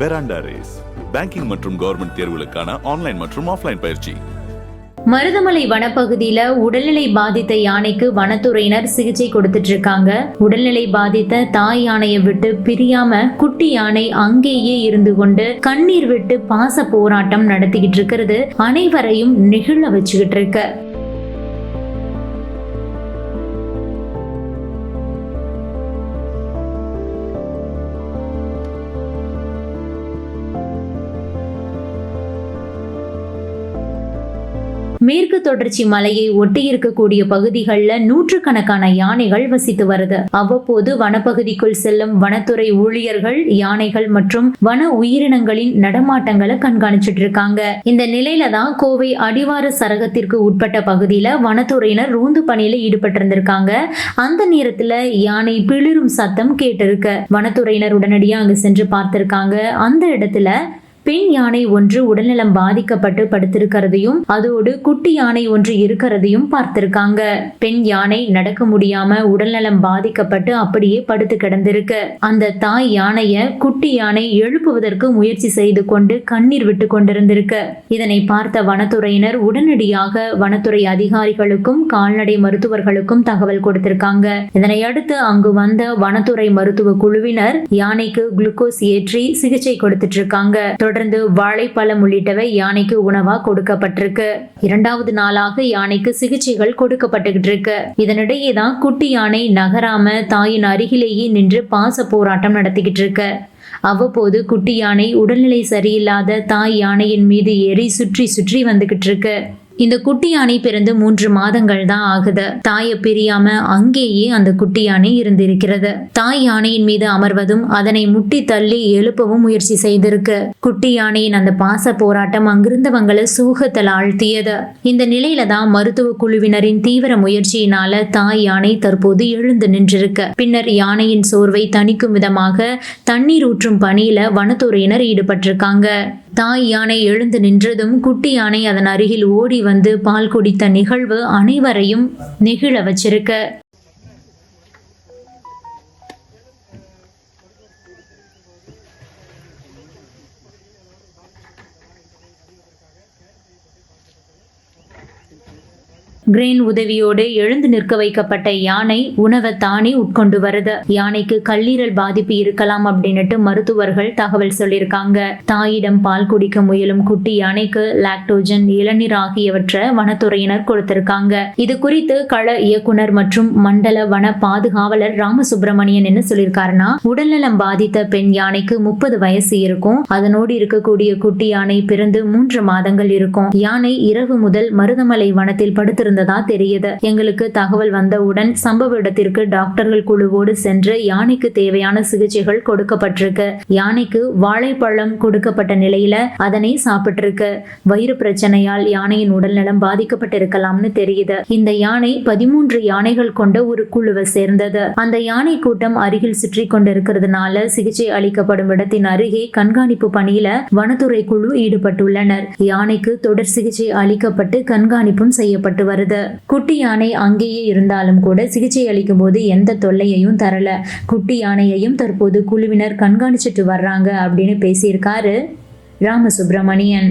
பெராண்டா race banking மற்றும் government தேர்வுகளுக்கான online மற்றும் ஆஃப்லைன் பயிற்சி. மருதமலை வனப்பகுதியில உடல்நிலை பாதித்த யானைக்கு வனத்துறையினர் சிகிச்சை கொடுத்துட்டு இருக்காங்க உடல்நிலை பாதித்த தாய் யானையை விட்டு பிரியாம குட்டி யானை அங்கேயே இருந்து கொண்டு கண்ணீர் விட்டு பாச போராட்டம் நடத்திக்கிட்டு இருக்கிறது அனைவரையும் நெகிழ வச்சுக்கிட்டு இருக்கு மேற்கு தொடர்ச்சி மலையை ஒட்டி இருக்கக்கூடிய பகுதிகளில் நூற்றுக்கணக்கான யானைகள் வசித்து வருது. அவ்வப்போது வனப்பகுதிக்குள் செல்லும் வனத்துறை ஊழியர்கள் யானைகள் மற்றும் வன உயிரினங்களின் நடமாட்டங்களை கண்காணிச்சிட்டு இருக்காங்க. இந்த நிலையில தான் கோவை அடிவார சரகத்திற்கு உட்பட்ட பகுதியில வனத்துறையினர் ரூந்து பணியில ஈடுபட்டிருந்திருக்காங்க. அந்த நேரத்துல யானை பிளிரும் சத்தம் கேட்டிருக்கு. வனத்துறையினர் உடனடியாக அங்கு சென்று பார்த்திருக்காங்க. அந்த இடத்துல பெண் யானை ஒன்று உடல்நலம் பாதிக்கப்பட்டு படுத்திருக்கிறதையும் அதோடு குட்டி யானை ஒன்று இருக்கிறதையும் பார்த்திருக்காங்க. பெண் யானை நடக்க முடியாம உடல்நலம் பாதிக்கப்பட்டு அப்படியே படுத்து கிடந்திருக்கு. அந்த தாய் யானைய குட்டி யானை எழுப்புவதற்கு முயற்சி செய்து கொண்டு கண்ணீர் விட்டு கொண்டிருந்திருக்கு. இதனை பார்த்த வனத்துறையினர் உடனடியாக வனத்துறை அதிகாரிகளுக்கும் கால்நடை மருத்துவர்களுக்கும் தகவல் கொடுத்திருக்காங்க. இதனை அடுத்து அங்கு வந்த வனத்துறை மருத்துவ குழுவினர் யானைக்கு குளுக்கோஸ் ஏற்றி சிகிச்சை கொடுத்துட்டு இருக்காங்க. தொடர்ந்து வாழைப்பழம் உள்ளிட்டவை யானைக்கு உணவா கொடுக்கப்பட்டிருக்கு. இரண்டாவது நாளாக யானைக்கு சிகிச்சைகள் கொடுக்கப்பட்டுகிட்டு இருக்கு இதனிடையே தான் குட்டி யானை நகராம தாயின் அருகிலேயே நின்று பாச போராட்டம் நடத்திக்கிட்டு இருக்கு அவ்வப்போது குட்டி யானை உடல்நிலை சரியில்லாத தாய் யானையின் மீது ஏறி சுற்றி சுற்றி வந்துகிட்டு இருக்கு இந்த குட்டி யானை பிறந்து மூன்று மாதங்கள் தான் ஆகுது. தாயை பிரியாம அங்கேயே அந்த குட்டி யானை இருந்திருக்கிறது. தாய் யானையின் மீது அமர்வதும் அதனை முட்டி தள்ளி எழுப்பவும் முயற்சி செய்திருக்கு. குட்டி யானையின் அந்த பாச போராட்டம் அங்கிருந்தவங்களை சோகத்தில் ஆழ்த்தியது. இந்த நிலையில தான் மருத்துவ குழுவினரின் தீவிர முயற்சியினால தாய் யானை தற்போது எழுந்து நின்றிருக்கு. பின்னர் யானையின் சோர்வை தணிக்கும் விதமாக தண்ணீர் ஊற்றும் பணியில வனத்துறையினர் ஈடுபட்டிருக்காங்க. தாய் யானை எழுந்து நின்றதும் குட்டி யானை அதன் அருகில் ஓடி வந்து பால் குடித்த நிகழ்வு அனைவரையும் நெகிழ வச்சிருக்கு. கிரேன் உதவியோடு எழுந்து நிற்க வைக்கப்பட்ட யானை உணவை தானே உட்கொண்டு வருது. யானைக்கு கல்லீரல் பாதிப்பு இருக்கலாம் அப்படின்னுட்டு மருத்துவர்கள் தகவல் சொல்லியிருக்காங்க. தாயிடம் பால் குடிக்க முயலும் குட்டி யானைக்கு லாக்டோஜன் இளநீர் ஆகியவற்றை வனத்துறையினர் கொடுத்திருக்காங்க. இது குறித்து கள இயக்குனர் மற்றும் மண்டல வன பாதுகாவலர் ராமசுப்பிரமணியன் என்ன சொல்லியிருக்காருன்னா உடல்நலம் பாதித்த பெண் யானைக்கு முப்பது வயசு இருக்கும். அதனோடு இருக்கக்கூடிய குட்டி யானை பிறந்து மூன்று மாதங்கள் இருக்கும். யானை இரவு முதல் மருதமலை வனத்தில் படுத்திருந்த இருந்ததா தெரியுது. எங்களுக்கு தகவல் வந்தவுடன் சம்பவ இடத்திற்கு டாக்டர்கள் குழுவோடு சென்று யானைக்கு தேவையான சிகிச்சைகள் கொடுக்கப்பட்டிருக்கு. யானைக்கு வாழைப்பழம் கொடுக்கப்பட்ட நிலையில அதனை சாப்பிட்டிருக்கு. வயிறு பிரச்சனையால் யானையின் உடல்நலம் பாதிக்கப்பட்டிருக்கலாம்னு தெரியுது. இந்த யானை பதிமூன்று யானைகள் கொண்ட ஒரு குழுவை சேர்ந்தது. அந்த யானை கூட்டம் அருகில் சுற்றி கொண்டிருக்கிறதுனால சிகிச்சை அளிக்கப்படும் இடத்தின் அருகே கண்காணிப்பு பணியில வனத்துறை குழு ஈடுபட்டுள்ளனர். யானைக்கு தொடர் சிகிச்சை அளிக்கப்பட்டு கண்காணிப்பும் செய்யப்பட்டு வருது. குட்டி யானை அங்கேயே இருந்தாலும் கூட சிகிச்சை அளிக்கும் போது எந்த தொல்லையையும் தரல. குட்டி யானையையும் தற்போது குழுவினர் கண்காணிச்சிட்டு வர்றாங்க அப்படின்னு பேசியிருக்காரு ராமசுப்ரமணியன்.